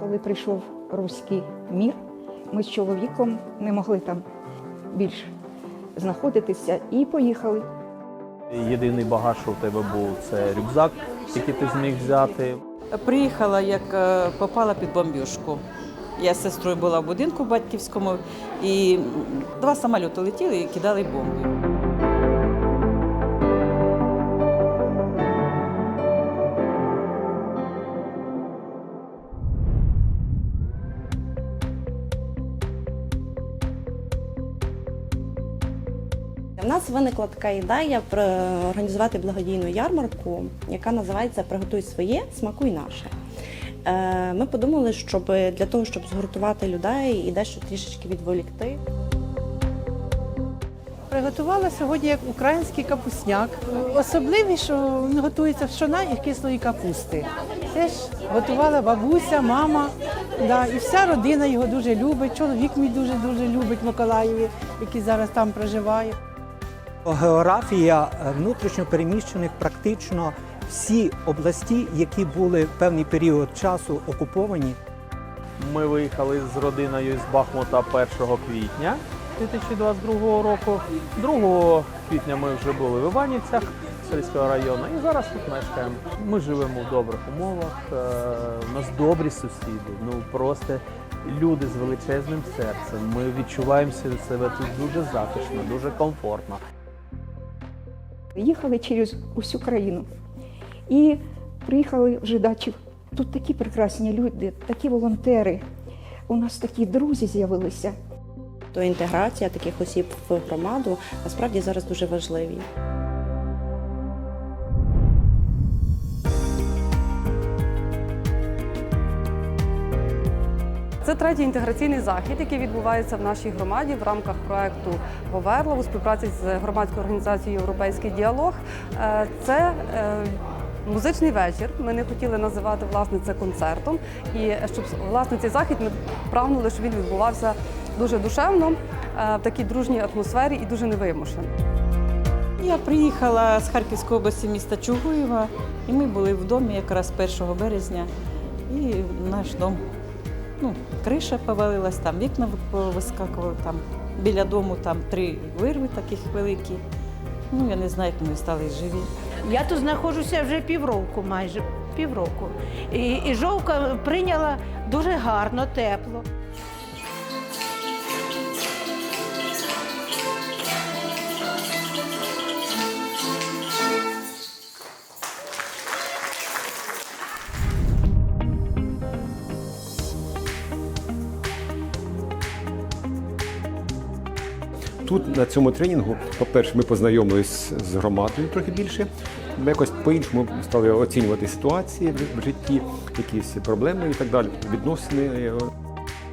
коли прийшов руський мір, ми з чоловіком не могли там більше знаходитися і поїхали. Єдиний багаж, що в тебе був, це рюкзак, який ти зміг взяти. Приїхала, як е, попала під бомбіжку. Я з сестрою була в будинку батьківському, і два самоліти летіли і кидали бомби. У нас виникла така ідея організувати благодійну ярмарку, яка називається Приготуй своє, смакуй наше. Е, Ми подумали, щоб для того, щоб згуртувати людей і дещо трішечки відволікти. Приготувала сьогодні як український капусняк. Особливість, що готується пшона і кислої капусти. Теж готувала бабуся, мама, да, і вся родина його дуже любить. Чоловік мій дуже дуже любить Миколаєві, який зараз там проживає. Географія е, внутрішньо переміщених практично всі області, які були в певний період часу окуповані, Ми виїхали з родиною з Бахмута 1 квітня 2022 року. 2 квітня ми вже були в Іванівцях сільського району і зараз тут мешкаємо. Ми живемо в добрих умовах. е, У нас добрі сусіди. Ну просто люди з величезним серцем. Ми відчуваємо себе тут дуже затишно, дуже комфортно. Їхали через усю країну. І приїхали в Жидачів. Тут такі прекрасні люди, такі волонтери. У нас такі друзі з'явилися. То інтеграція таких осіб в громаду насправді зараз дуже важливі. Це третій інтеграційний захід, який відбувається в нашій громаді в рамках проекту Говерла у співпраці з громадською організацією Європейський діалог. Е, Це е, музичний вечір. Ми не хотіли називати власне це концертом. І щоб власне цей захід ми прагнули, щоб він відбувався дуже душевно, е, в такій дружній атмосфері і дуже невимушено. Я приїхала з Харківської області міста Чугуєва, і ми були в домі якраз 1 березня. І наш дом, ну, криша повалилась, там вікна вискакували, там біля дому там три вирви таких великі. Ну, я не знаю, як ми стали живі. Я тут знаходжуся вже півроку, майже півроку. І, і жовка прийняла дуже гарно, тепло. Тут на цьому тренінгу, по-перше, ми познайомились з громадою трохи більше. Ми якось по-іншому стали оцінювати ситуації в- житті, якісь проблеми і так далі, відносини.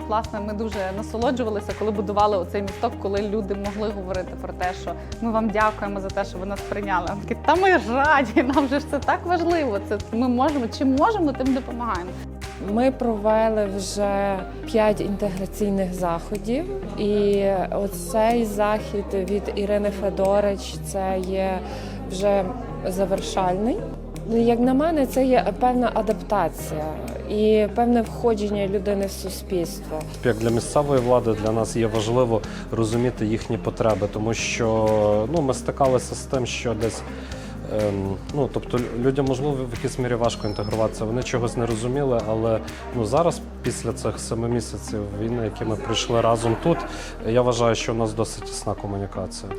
Власне, ми дуже насолоджувалися, коли будували оцей місток, коли люди могли говорити про те, що ми вам дякуємо за те, що ви нас прийняли. Ми такі, та ми раді, нам же ж це так важливо. Це ми можемо, чим можемо, тим допомагаємо. Ми провели вже п'ять інтеграційних заходів, і оцей захід від Ірини Федорич це є вже завершальний. Ну, Як на мене, це є певна адаптація і певне входження людини в суспільство. Як для місцевої влади для нас є важливо розуміти їхні потреби, тому що ну, ми стикалися з тим, що десь. Ем, Ну, тобто людям можливо в якійсь мірі важко інтегруватися. Вони чогось не розуміли, але ну зараз, після цих семи місяців війни, які ми пройшли разом тут, я вважаю, що у нас досить тісна комунікація.